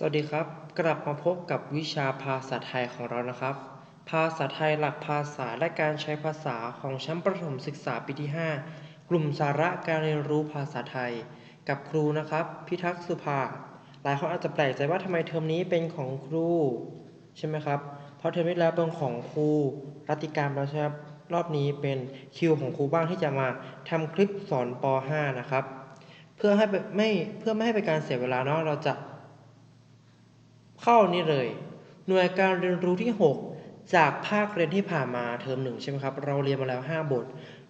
สวัสดีครับ กลับมาพบกับวิชาภาษาไทยของเรานะครับ ภาษาไทยหลักภาษาและการใช้ภาษาของชั้นประถมศึกษาปีที่ 5 กลุ่มสาระการเรียนรู้ภาษาไทย กับครูนะครับ พิทักษ์สุภา หลายคนอาจจะแปลกใจว่าทำไมเทอมนี้เป็นของครู ใช่ไหมครับ เพราะเทอมที่แล้วเป็นของครูรัติการแล้วใช่ไหมครับรอบนี้เป็นคิวของครูบ้างที่จะมาทำคลิปสอนป .5 นะครับ เพื่อให้ไม่เพื่อไม่ให้เป็นการเสียเวลาเนาะเราจะ เข้านี่เลย หน่วยการเรียนรู้ที่ 6 จากภาคเรียนที่ผ่านมาเทอมหนึ่งใช่ไหมครับ เราเรียนมาแล้ว 5 บท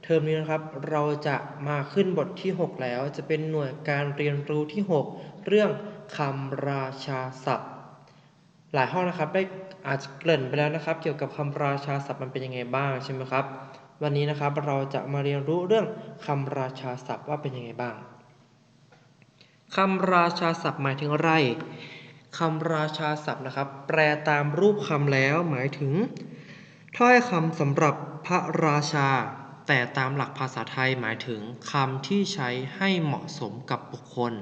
เทอมนี้นะครับ เราจะมาขึ้นบทที่ 6 แล้ว จะเป็นหน่วยการเรียนรู้ที่ 6 เรื่องคำราชาศัพท์ หลายห้องนะครับได้อาจจะเกริ่นไปแล้วนะครับ เกี่ยวกับคำราชาศัพท์มันเป็นยังไงบ้างใช่ไหมครับ วันนี้นะครับเราจะมาเรียนรู้เรื่องคำราชาศัพท์ว่าเป็นยังไงบ้างคำราชาศัพท์หมายถึงอะไร คำราชาศัพท์นะครับ แปลตามรูปคำแล้วหมายถึง ถ้อยคำสำหรับพระราชา แต่ตามหลักภาษาไทยหมายถึงคำที่ใช้ให้เหมาะสมกับบุคคล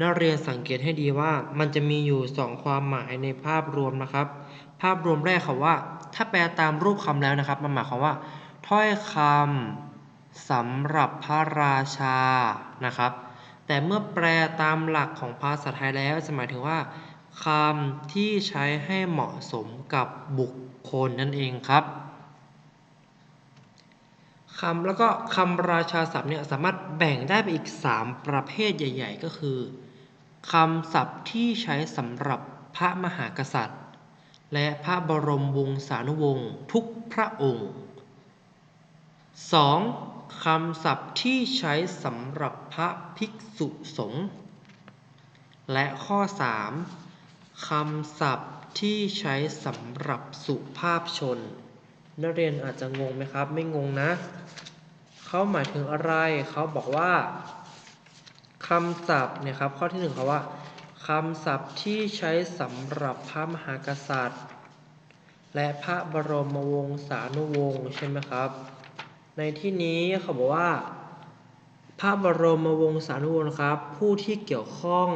นักเรียนสังเกตให้ดีว่ามันจะมีอยู่สองความหมายในภาพรวมนะครับ ภาพรวมแรกค่ะว่า ถ้าแปลตามรูปคำแล้วนะครับ มันหมายความว่า ถ้อยคำสำหรับพระราชานะครับ แต่เมื่อแปลตามหลักของภาษาไทยแล้วจะหมายถึงว่าคำที่ใช้ให้เหมาะสมกับบุคคลนั่นเองครับคำแล้วก็คำราชาศัพท์เนี่ยสามารถแบ่งได้ไปอีก 3 ประเภทใหญ่ ๆ ก็คือคำศัพท์ที่ใช้สำหรับพระมหากษัตริย์ และพระบรมวงศานุวงศ์ทุกพระองค์ 2. คำศัพท์ที่ใช้สำหรับพระภิกษุสงฆ์และข้อ 3. คำศัพท์ที่ใช้สำหรับสุภาพชน นักเรียนอาจจะงงไหมครับ ไม่งงนะ เขาหมายถึงอะไร เขาบอกว่าคำศัพท์เนี่ยครับข้อที่หนึ่งเขาว่าคำศัพท์ที่ใช้สำหรับพระมหากษัตริย์ และพระบรมวงศานุวงศ์ใช่ไหมครับ ในที่นี้เขาบอกว่า พระบรมวงศานุวงศ์นะครับ ผู้ที่เกี่ยวข้อง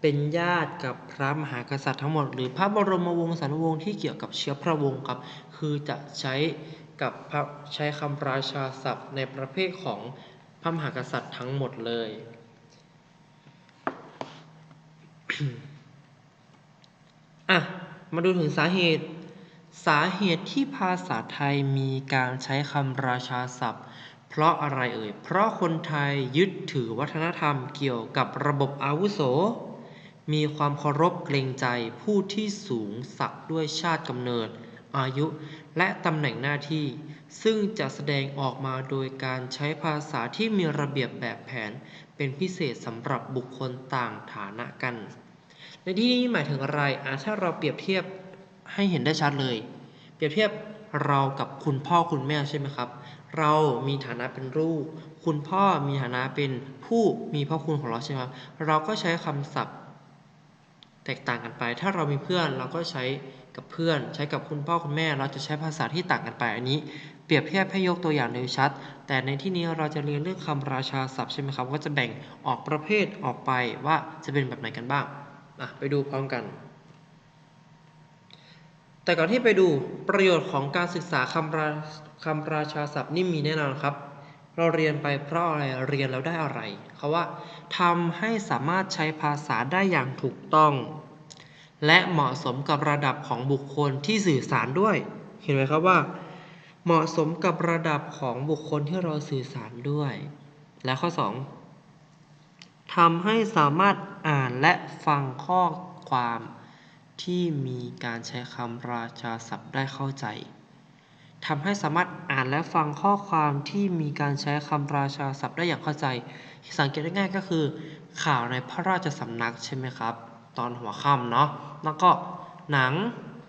เป็นญาติกับพระมหากษัตริย์ทั้งหมด หรือพระบรมวงศานุวงศ์ที่เกี่ยวกับเชื้อพระวงศ์ครับ คือจะใช้กับพระใช้คำราชาศัพท์ในประเภทของพระมหากษัตริย์ทั้งหมดเลย อะ มาดูถึงสาเหตุ สาเหตุที่ภาษาไทยมีการใช้คำราชาศัพท์ เพราะอะไรเอ่ย เพราะคนไทยยึดถือวัฒนธรรมเกี่ยวกับระบบอาวุโส มีความเคารพเกรงใจผู้ที่สูงสักด้วยชาติกำเนิด อายุ และตำแหน่งหน้าที่ ซึ่งจะแสดงออกมาโดยการใช้ภาษาที่มีระเบียบแบบแผน เป็นพิเศษสำหรับบุคคลต่างฐานะกัน ในที่นี้หมายถึงอะไรอาถ้าเราเปรียบเทียบ ให้เห็นได้ชัดเลย เปรียบเทียบเรากับคุณพ่อคุณแม่ใช่ไหมครับ เรามีฐานะเป็นลูก คุณพ่อมีฐานะเป็นผู้มีพระคุณของเราใช่ไหมครับ เราก็ใช้คำศัพท์ แตกต่างกันไป ถ้าเรามีเพื่อนเราก็ใช้กับเพื่อน ใช้กับคุณพ่อคุณแม่ เราจะใช้ภาษาที่ต่างกันไป อันนี้เปรียบเทียบให้ยกตัวอย่างโดยชัด แต่ในที่นี้เราจะเรียนเรื่องคำราชาศัพท์ใช่ไหมครับ ก็จะแบ่งออกประเภทออกไปว่าจะเป็นแบบไหนกันบ้างอะไปดูพร้อมกัน แต่ก่อนที่ไปดูประโยชน์ของการศึกษาคำราคำราชาศัพท์นี่มีแน่นอนครับ เราเรียนไปเพราะอะไรเรียนแล้วได้อะไรเขาว่าทำให้สามารถใช้ภาษาได้อย่างถูกต้อง และเหมาะสมกับระดับของบุคคลที่สื่อสารด้วย เห็นไหมครับว่า เหมาะสมกับระดับของบุคคลที่เราสื่อสารด้วย และข้อ 2ทำให้สามารถอ่านและฟังข้อความ ที่มีการใช้คำราชาศัพท์ได้เข้าใจทำให้สามารถอ่านและฟังข้อความที่มีการใช้คำราชาศัพท์ได้อย่างเข้าใจ สังเกตได้ง่ายก็คือ ข่าวในพระราชสำนักใช่ไหมครับ ตอนหัวค่ำเนาะแล้วก็หนัง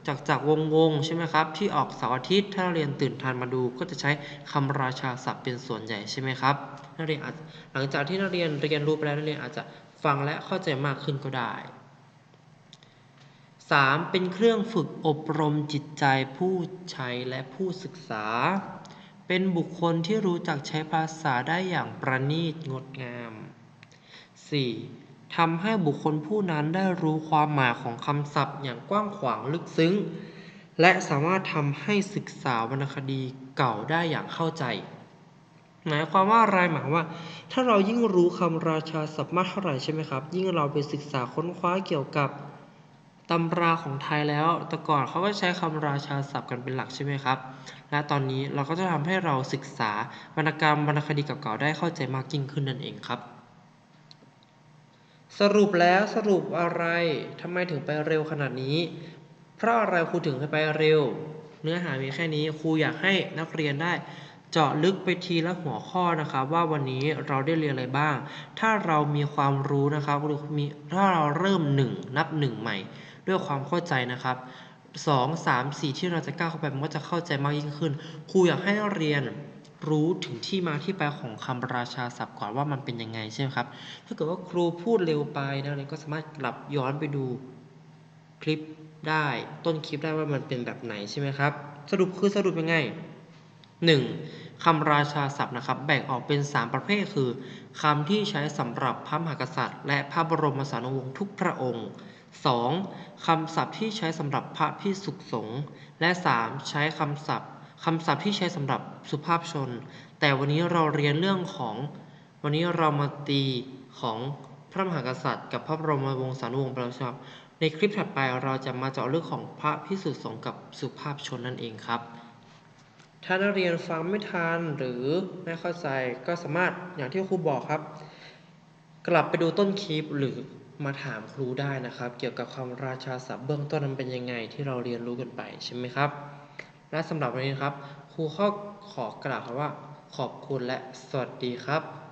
จากจากวงวงใช่ไหมครับ ที่ออกเสาร์อาทิตย์ถ้าเรียนตื่นทันมาดูก็จะใช้คำราชาศัพท์เป็นส่วนใหญ่ใช่ไหมครับนักเรียนอาจหลังจากที่นักเรียนเรียนรู้ไปแล้วนักเรียนอาจจะฟังและเข้าใจมากขึ้นก็ได้ 3. เป็นเครื่องฝึกอบรมจิตใจผู้ใช้และผู้ศึกษา เป็นบุคคลที่รู้จักใช้ภาษาได้อย่างประณีตงดงาม 4. ทำให้บุคคลผู้นั้นได้รู้ความหมายของคำศัพท์อย่างกว้างขวางลึกซึ้ง และสามารถทำให้ศึกษาวรรณคดีเก่าได้อย่างเข้าใจ หมายความว่าอะไรหมายว่า ถ้าเรายิ่งรู้คำราชาศัพท์มากเท่าไหร่ใช่ไหมครับ ยิ่งเราไปศึกษาค้นคว้าเกี่ยวกับ ตำราของไทยแล้ว แต่ก่อนเขาก็ใช้คำราชาศัพท์กันเป็นหลักใช่ไหมครับ และตอนนี้เราก็จะทำให้เราศึกษาวรรณกรรมวรรณคดีเก่าๆได้เข้าใจมากยิ่งขึ้นนั่นเองครับ สรุปแล้วสรุปอะไรทำไมถึงไปเร็วขนาดนี้ เพราะอะไรครูถึงไปเร็ว เนื้อหามีแค่นี้ครูอยากให้นักเรียนได้เจาะลึกไปทีละหัวข้อนะครับว่าวันนี้เราได้เรียนอะไรบ้าง ถ้าเรามีความรู้นะครับหรือมีถ้าเราเริ่มหนึ่งนับหนึ่งใหม่ ด้วยความเข้าใจนะครับสองสามสี่ที่เราจะก้าวเข้าไปมันก็จะเข้าใจมากยิ่งขึ้น ครูอยากให้นักเรียนรู้ถึงที่มาที่ไปของคำราชาศัพท์ก่อนว่ามันเป็นยังไงใช่ไหมครับ ถ้าเกิดว่าครูพูดเร็วไปนักเรียนก็สามารถกลับย้อนไปดูคลิปได้ต้นคลิปได้ว่ามันเป็นแบบไหนใช่ไหมครับ สรุปคือสรุปยังไง 1. คำราชาศัพท์นะครับ แบ่งออกเป็น 3 ประเภทคือคำที่ใช้สำหรับพระมหากษัตริย์ และพระบรมสารีวงศ์ทุกพระองค์ 2. คำศัพท์ที่ใช้สำหรับพระพิสุสงฆ์และ 3. ใช้คำศัพท์คำศัพท์ที่ใช้สำหรับสุภาพชน แต่วันนี้เราเรียนเรื่องของวันนี้เรามาตีของพระมหากษัตริย์ กับพระบรมวงศานุวงศ์ประชาในคลิปถัดไปเราจะมาเจาะเรื่องของพระพิสุสงฆ์กับสุภาพชนนั่นเองครับ ถ้านักเรียนฟังไม่ทันหรือไม่เข้าใจก็สามารถอย่างที่ครูบอกครับ กลับไปดูต้นคลิปหรือ มาถามครูได้นะครับ เกี่ยวกับคำราชาศัพท์เบื้องต้นนั้นเป็นยังไงที่เราเรียนรู้กันไปใช่ไหมครับ และสำหรับวันนี้ครับ ครูข้อขอกล่าวคำว่า ขอบคุณและสวัสดีครับ